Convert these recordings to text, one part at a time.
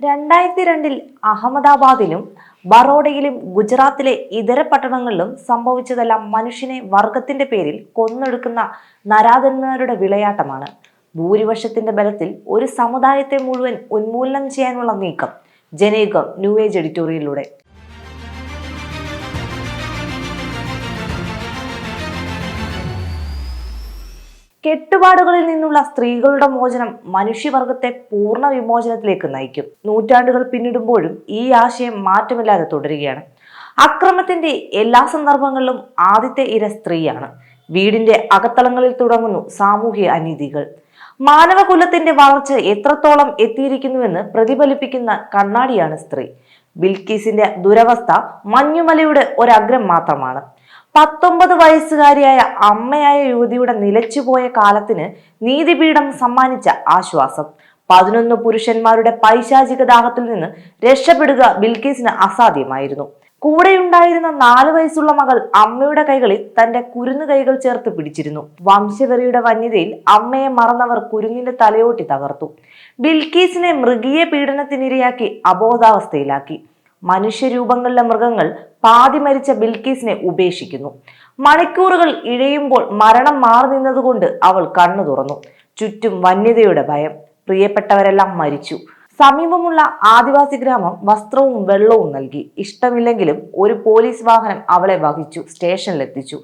രണ്ടായിരത്തി രണ്ടിൽ അഹമ്മദാബാദിലും ബറോഡയിലും ഗുജറാത്തിലെ ഇതര പട്ടണങ്ങളിലും സംഭവിച്ചതെല്ലാം മനുഷ്യനെ വർഗത്തിന്റെ പേരിൽ കൊന്നൊടുക്കുന്ന നരാധന്മാരുടെ വിളയാട്ടമാണ്. ഭൂരിപക്ഷത്തിന്റെ ബലത്തിൽ ഒരു സമുദായത്തെ മുഴുവൻ ഉന്മൂലനം ചെയ്യാനുള്ള നീക്കം ജനയുഗം ന്യൂ ഏജ് എഡിറ്റോറിയലിലൂടെ. കെട്ടുപാടുകളിൽ നിന്നുള്ള സ്ത്രീകളുടെ മോചനം മനുഷ്യവർഗത്തെ പൂർണ വിമോചനത്തിലേക്ക് നയിക്കും. നൂറ്റാണ്ടുകൾ പിന്നിടുമ്പോഴും ഈ ആശയം മാറ്റമില്ലാതെ തുടരുകയാണ്. അക്രമത്തിന്റെ എല്ലാ സന്ദർഭങ്ങളിലും ആദ്യത്തെ ഇര സ്ത്രീയാണ്. വീടിന്റെ അകത്തളങ്ങളിൽ തുടങ്ങുന്നു സാമൂഹ്യ അനീതികൾ. മാനവകുലത്തിന്റെ വളർച്ച എത്രത്തോളം എത്തിയിരിക്കുന്നുവെന്ന് പ്രതിഫലിപ്പിക്കുന്ന കണ്ണാടിയാണ് സ്ത്രീ. ബിൽക്കീസിന്റെ ദുരവസ്ഥ മഞ്ഞുമലയുടെ ഒരഗ്രം മാത്രമാണ്. പത്തൊമ്പത് വയസ്സുകാരിയായ അമ്മയായ യുവതിയുടെ നിലച്ചുപോയ കാലത്തിന് നീതിപീഠം സമ്മാനിച്ച ആശ്വാസം. പതിനൊന്ന് പുരുഷന്മാരുടെ പൈശാചിക ദാഹത്തിൽ നിന്ന് രക്ഷപ്പെടുക ബിൽക്കീസിന് അസാധ്യമായിരുന്നു. കൂടെയുണ്ടായിരുന്ന നാല് വയസ്സുള്ള മകൾ അമ്മയുടെ കൈകളിൽ തന്റെ കുരുന്നു കൈകൾ ചേർത്ത് പിടിച്ചിരുന്നു. വംശവെറിയുടെ വന്യതയിൽ അമ്മയെ മറന്നവർ കുരുങ്ങിന്റെ തലയോട്ടി തകർത്തു. ബിൽക്കീസിനെ മൃഗീയ പീഡനത്തിനിരയാക്കി അബോധാവസ്ഥയിലാക്കി. മനുഷ്യരൂപങ്ങളിലെ മൃഗങ്ങൾ പാതി മരിച്ച ബിൽക്കീസിനെ ഉപേക്ഷിക്കുന്നു. മണിക്കൂറുകൾ ഇഴയുമ്പോൾ മരണം മാറി നിന്നതുകൊണ്ട് അവൾ കണ്ണു തുറന്നു. ചുറ്റും വന്യതയുടെ ഭയം. പ്രിയപ്പെട്ടവരെല്ലാം മരിച്ചു. സമീപമുള്ള ആദിവാസി ഗ്രാമം വസ്ത്രവും വെള്ളവും നൽകി. ഇഷ്ടമില്ലെങ്കിലും ഒരു പോലീസ് വാഹനം അവളെ വഹിച്ചു സ്റ്റേഷനിലെത്തിച്ചു.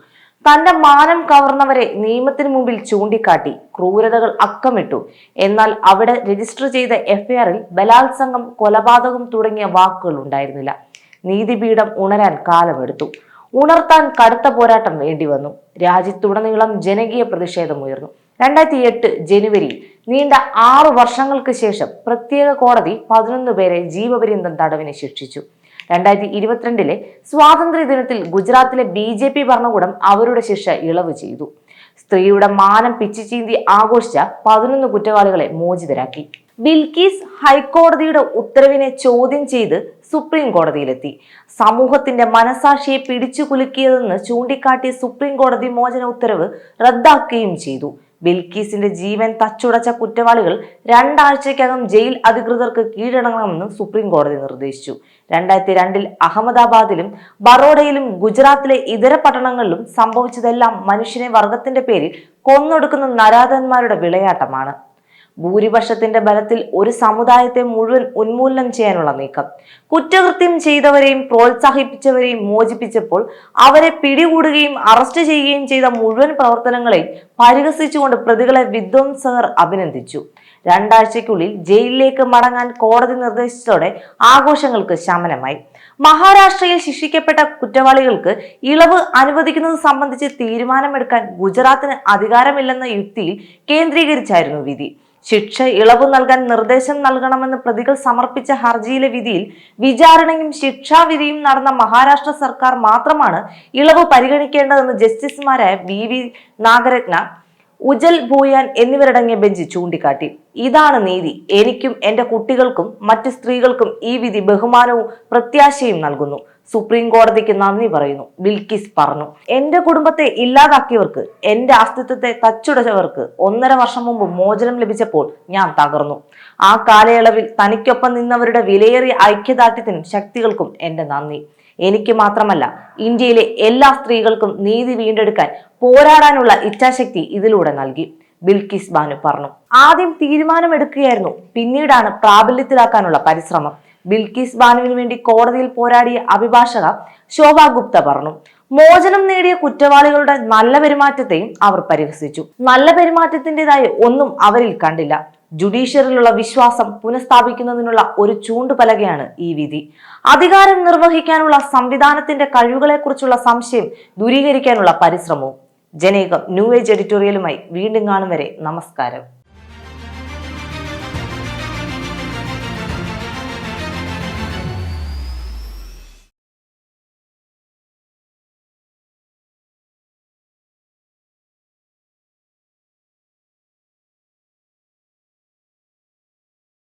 തന്റെ മാനം കവർന്നവരെ നിയമത്തിന് മുമ്പിൽ ചൂണ്ടിക്കാട്ടി ക്രൂരതകൾ അക്കമിട്ടു. എന്നാൽ അവിടെ രജിസ്റ്റർ ചെയ്ത എഫ്ഐആറിൽ ബലാത്സംഗം കൊലപാതകം തുടങ്ങിയ വാക്കുകൾ ഉണ്ടായിരുന്നില്ല. നീതിപീഠം ഉണരാൻ കാലമെടുത്തു. ഉണർത്താൻ കടുത്ത പോരാട്ടം വേണ്ടി വന്നു രാജ്യത്തുടനീളം ജനകീയ പ്രതിഷേധമുയർന്നു. രണ്ടായിരത്തി എട്ട് ജനുവരി നീണ്ട ആറു വർഷങ്ങൾക്ക് ശേഷം പ്രത്യേക കോടതി പതിനൊന്ന് പേരെ ജീവപര്യന്തം തടവിന് ശിക്ഷിച്ചു. രണ്ടായിരത്തി ഇരുപത്തിരണ്ടിലെ സ്വാതന്ത്ര്യ ദിനത്തിൽ ഗുജറാത്തിലെ ബി ജെ പി ഭരണകൂടം അവരുടെ ശിക്ഷ ഇളവ് ചെയ്തു. സ്ത്രീയുടെ മാനം പിച്ചു ചീന്തി ആഘോഷിച്ച പതിനൊന്ന് കുറ്റവാളികളെ മോചിതരാക്കി. ബിൽക്കീസ് ഹൈക്കോടതിയുടെ ഉത്തരവിനെ ചോദ്യം ചെയ്ത് സുപ്രീം കോടതിയിലെത്തി. സമൂഹത്തിന്റെ മനസാക്ഷിയെ പിടിച്ചു കുലുക്കിയതെന്ന് ചൂണ്ടിക്കാട്ടിയ സുപ്രീം കോടതി മോചന ഉത്തരവ് റദ്ദാക്കുകയും ചെയ്തു. ബിൽക്കീസിന്റെ ജീവൻ തച്ചുടച്ച കുറ്റവാളികൾ രണ്ടാഴ്ചയ്ക്കകം ജയിൽ അധികൃതർക്ക് കീഴടങ്ങണമെന്ന് സുപ്രീം കോടതി നിർദ്ദേശിച്ചു. രണ്ടായിരത്തി രണ്ടിൽ അഹമ്മദാബാദിലും ബറോഡയിലും ഗുജറാത്തിലെ ഇതര പട്ടണങ്ങളിലും സംഭവിച്ചതെല്ലാം മനുഷ്യനെ വർഗത്തിന്റെ പേരിൽ കൊന്നൊടുക്കുന്ന നരാധന്മാരുടെ വിളയാട്ടമാണ്. ഭൂരിപക്ഷത്തിന്റെ ബലത്തിൽ ഒരു സമുദായത്തെ മുഴുവൻ ഉന്മൂലനം ചെയ്യാനുള്ള നീക്കം. കുറ്റകൃത്യം ചെയ്തവരെയും പ്രോത്സാഹിപ്പിച്ചവരെയും മോചിപ്പിച്ചപ്പോൾ അവരെ പിടികൂടുകയും അറസ്റ്റ് ചെയ്യുകയും ചെയ്ത മുഴുവൻ പ്രവർത്തനങ്ങളെയും പരിഹസിച്ചുകൊണ്ട് പ്രതികളെ വിധ്വംസകർ അഭിനന്ദിച്ചു. രണ്ടാഴ്ചയ്ക്കുള്ളിൽ ജയിലിലേക്ക് മടങ്ങാൻ കോടതി നിർദ്ദേശിച്ചതോടെ ആഘോഷങ്ങൾക്ക് ശമനമായി. മഹാരാഷ്ട്രയിൽ ശിക്ഷിക്കപ്പെട്ട കുറ്റവാളികൾക്ക് ഇളവ് അനുവദിക്കുന്നത് സംബന്ധിച്ച് തീരുമാനമെടുക്കാൻ ഗുജറാത്തിന് അധികാരമില്ലെന്ന യുക്തിയിൽ കേന്ദ്രീകരിച്ചായിരുന്നു വിധി. ശിക്ഷ ഇളവ് നൽകാൻ നിർദ്ദേശം നൽകണമെന്ന് പ്രതികൾ സമർപ്പിച്ച ഹർജിയിലെ വിധിയിൽ വിചാരണയും ശിക്ഷാവിധിയും നടന്ന മഹാരാഷ്ട്ര സർക്കാർ മാത്രമാണ് ഇളവ് പരിഗണിക്കേണ്ടതെന്ന് ജസ്റ്റിസുമാരായ വി വി നാഗരത്ന ഉജൽ ഭൂയാൻ എന്നിവരടങ്ങിയ ബെഞ്ച് ചൂണ്ടിക്കാട്ടി. ഇതാണ് നീതി. എനിക്കും എന്റെ കുട്ടികൾക്കും മറ്റ് സ്ത്രീകൾക്കും ഈ വിധി ബഹുമാനവും പ്രത്യാശയും നൽകുന്നു. സുപ്രീം കോടതിക്ക് നന്ദി പറയുന്നു. ബിൽക്കിസ് പറഞ്ഞു. എന്റെ കുടുംബത്തെ ഇല്ലാതാക്കിയവർക്ക് എന്റെ അസ്തിത്വത്തെ തച്ചുടച്ചവർക്ക് ഒന്നര വർഷം മുമ്പ് മോചനം ലഭിച്ചപ്പോൾ ഞാൻ തകർന്നു. ആ കാലയളവിൽ തനിക്കൊപ്പം നിന്നവരുടെ വിലയേറിയ ഐക്യദാർഢ്യത്തിനും ശക്തികൾക്കും എന്റെ നന്ദി. എനിക്ക് മാത്രമല്ല ഇന്ത്യയിലെ എല്ലാ സ്ത്രീകൾക്കും നീതി വീണ്ടെടുക്കാൻ പോരാടാനുള്ള ഇച്ഛാശക്തി ഇതിലൂടെ നൽകി. ബിൽക്കിസ് ബാനു പറഞ്ഞു. ആദ്യം തീരുമാനമെടുക്കുകയായിരുന്നു. പിന്നീടാണ് പ്രാബല്യത്തിലാക്കാനുള്ള പരിശ്രമം. ബിൽക്കിസ് ബാനുവിന് വേണ്ടി കോടതിയിൽ പോരാടിയ അഭിഭാഷക ശോഭ ഗുപ്ത പറഞ്ഞു. മോചനം നേടിയ കുറ്റവാളികളുടെ നല്ല പെരുമാറ്റത്തെയും അവർ പരിഹസിച്ചു. നല്ല പെരുമാറ്റത്തിന്റെതായി ഒന്നും അവരിൽ കണ്ടില്ല. ജുഡീഷ്യറിലുള്ള വിശ്വാസം പുനഃസ്ഥാപിക്കുന്നതിനുള്ള ഒരു ചൂണ്ടുപലകയാണ് ഈ വിധി. അധികാരം നിർവഹിക്കാനുള്ള സംവിധാനത്തിന്റെ കഴിവുകളെക്കുറിച്ചുള്ള സംശയം ദൂരീകരിക്കാനുള്ള പരിശ്രമവും ജനേകം ന്യൂ ഏജ് എഡിറ്റോറിയലുമായി വീണ്ടും കാണും വരെ നമസ്കാരം.